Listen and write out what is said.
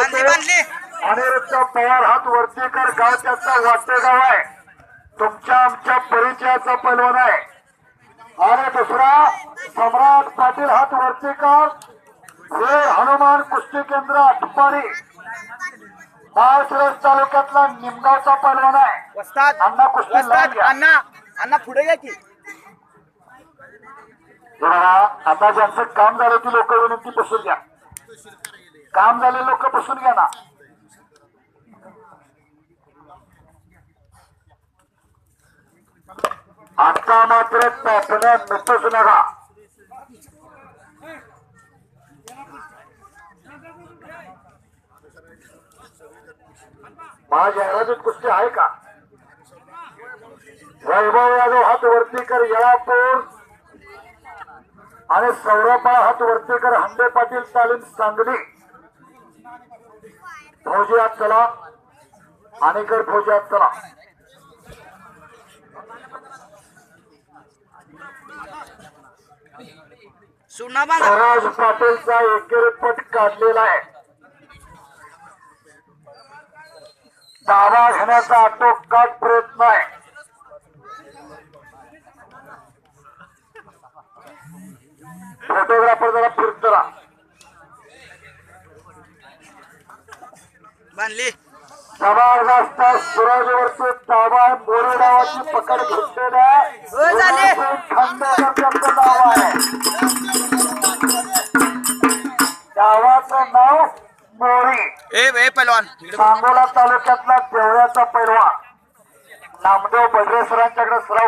बांधली बांधली. अनिरुद्ध पवार हात वरतीकर गाव त्याचा वाटे गाव आहे. तुमच्या आमच्या परिचयाचा पैलवान आहे. आणि दुसरा सम्राट पाटील हात वरतीकर हे हनुमान कुस्ती केंद्र आठपाडी माळशिरस तालुक्यातला निमगावचा पैलवान आहे. अण्णा कुस्ती. अण्णा अण्णा पुढे घ्या की. आता ज्यांचं काम झालं ती लोक विनंती बसून घ्या. काम झाले लोक बसून घ्या ना. आता मात्र तापण्या नुकतच नका माझ्या जाहिरातीत कुस्ती आहे का? वैभव यादव हात वरती कर येळापूर. आणि सौरभा हात वरतीकर हंडे पाटील तालीम सांगली फौजी हात चला. आणि कर फौजी हात चला. स्वराज पाटीलचा एकेरी पट काढलेला आहे. दावा घेण्याचा आटोकाट प्रयत्न आहे. फोटोग्राफर जरा फिरत जरा. बांधली. जबरदस्त सूरजवरती डावाची पकड आहे. नाव मोरी. ए. सांगोला तालुक्यातला देवळ्याचा पैलवान. नामदेव बडरे सरांच्याकडे सराव